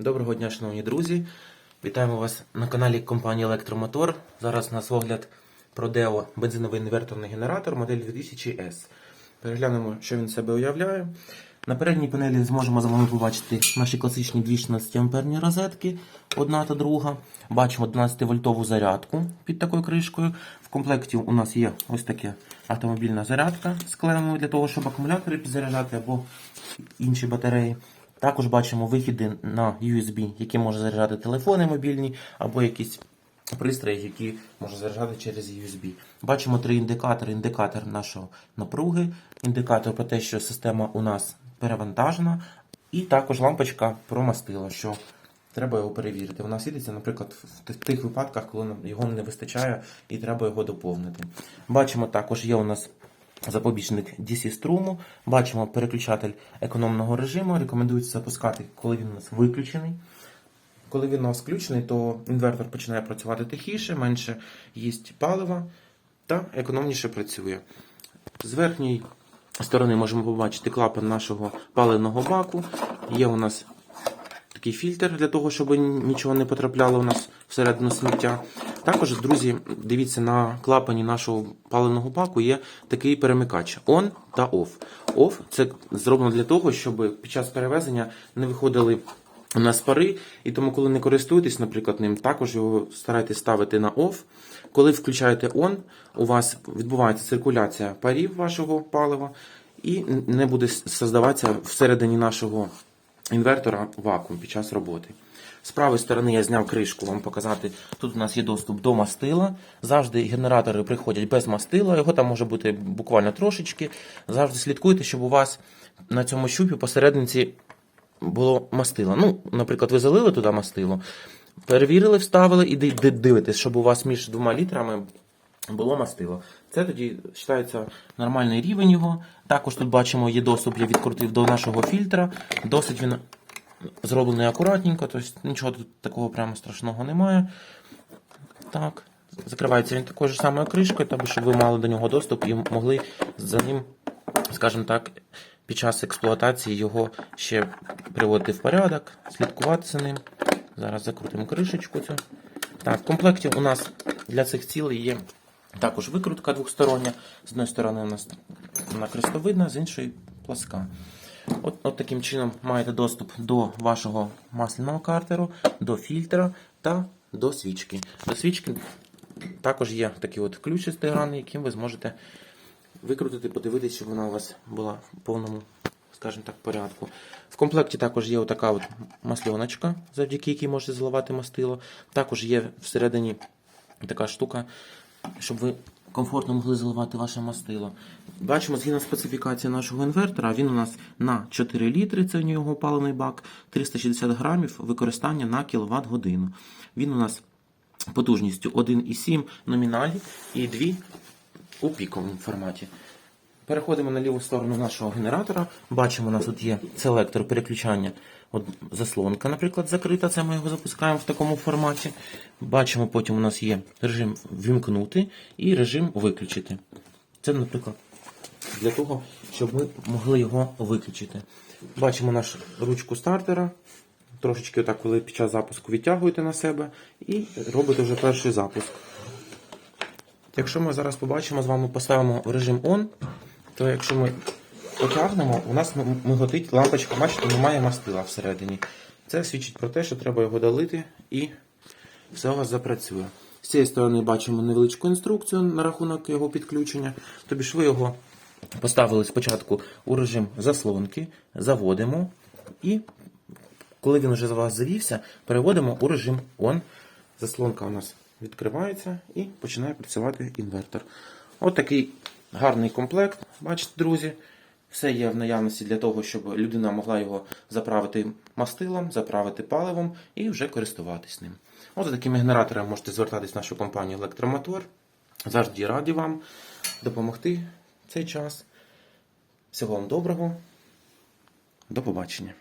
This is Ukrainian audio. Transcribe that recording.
Доброго дня, шановні друзі. Вітаємо вас на каналі компанії Електромотор. Зараз у нас огляд про Deo бензиновий інверторний генератор модель 2000S. Переглянемо, що він себе уявляє. На передній панелі зможемо з вами побачити наші класичні 216 амперні розетки, одна та друга. Бачимо 12-вольтову зарядку під такою кришкою. В комплекті у нас є ось така автомобільна зарядка з клемою для того, щоб акумулятори підзаряджати або інші батареї. Також бачимо вихіди на USB, які може заряджати телефони мобільні або якісь пристрої, які може заряджати через USB. Бачимо три індикатори: індикатор нашої напруги, індикатор про те, що система у нас перевантажена, і також лампочка про мастило, що треба його перевірити. Вона світиться, наприклад, в тих випадках, коли його не вистачає і треба його доповнити. Бачимо також є у нас запобіжник DC струму. Бачимо переключатель економного режиму. Рекомендується запускати, коли він у нас виключений. Коли він у нас включений, то інвертор починає працювати тихіше, менше їсть палива та економніше працює. З верхньої сторони можемо побачити клапан нашого паливного баку. Є у нас такий фільтр для того, щоб нічого не потрапляло у нас всередину сміття. Також, друзі, дивіться на клапані нашого паливного баку є такий перемикач on та off. Off це зроблено для того, щоб під час перевезення не виходили у нас пари, і тому, коли не користуєтесь, наприклад, ним, також його старайтесь ставити на off. Коли включаєте on, у вас відбувається циркуляція парів вашого палива, і не буде создаватися всередині нашого інвертора вакуум під час роботи. З правої сторони я зняв кришку, вам показати. Тут у нас є доступ до мастила. Завжди генератори приходять без мастила, його там може бути буквально трошечки. Завжди слідкуйте, щоб у вас на цьому щупі посерединці було мастило. Ну, наприклад, ви залили туди мастило, перевірили, вставили і дивитесь, щоб у вас між двома літрами було мастило. Це тоді вважається нормальний рівень його. Також тут бачимо, є доступ, я відкрутив до нашого фільтра. Досить він зроблений акуратненько, тобто нічого тут такого прямо страшного немає. Так. Закривається він такою ж самою кришкою, тобто, щоб ви мали до нього доступ і могли за ним, скажімо так, під час експлуатації його ще приводити в порядок, слідкувати за ним. Зараз закрутимо кришечку цю. Так, в комплекті у нас для цих цілей є також викрутка двохстороння. З одної сторони у нас вона крестовидна, з іншої пласка. От, от таким чином маєте доступ до вашого масляного картеру, до фільтра та до свічки. До свічки також є такий от ключ шестигранний, яким ви зможете викрутити, подивитися, щоб вона у вас була в повному, скажімо так, порядку. В комплекті також є отака от масльоночка, завдяки якій можете заливати мастило. Також є всередині така штука, щоб ви комфортно могли заливати ваше мастило. Бачимо, згідно специфікації нашого інвертора, він у нас на 4 літри, це в нього опалений бак, 360 грамів використання на кіловат годину. Він у нас потужністю 1,7 номіналі і 2 у піковому форматі. Переходимо на ліву сторону нашого генератора. Бачимо, у нас тут є селектор переключання. От заслонка, наприклад, закрита. Це ми його запускаємо в такому форматі. Бачимо, потім у нас є режим вімкнути і режим виключити. Це, наприклад, для того, щоб ми могли його виключити. Бачимо нашу ручку стартера. Трошечки отак, коли під час запуску відтягуєте на себе і робите вже перший запуск. Якщо ми зараз побачимо, з вами поставимо режим ON, то якщо ми потягнемо, у нас миготить лампочка, бачите, немає мастила всередині. Це свідчить про те, що треба його долити і все у вас запрацює. З цієї сторони бачимо невеличку інструкцію на рахунок його підключення. Тобі ж ви його поставили спочатку у режим заслонки, заводимо і коли він вже за вас завівся, переводимо у режим ON. Заслонка у нас відкривається і починає працювати інвертор. От такий гарний комплект, бачите, друзі. Все є в наявності для того, щоб людина могла його заправити мастилом, заправити паливом і вже користуватись ним. От за такими генераторами можете звертатись в нашу компанію Електромотор. Завжди раді вам допомогти цей час. Всього вам доброго. До побачення.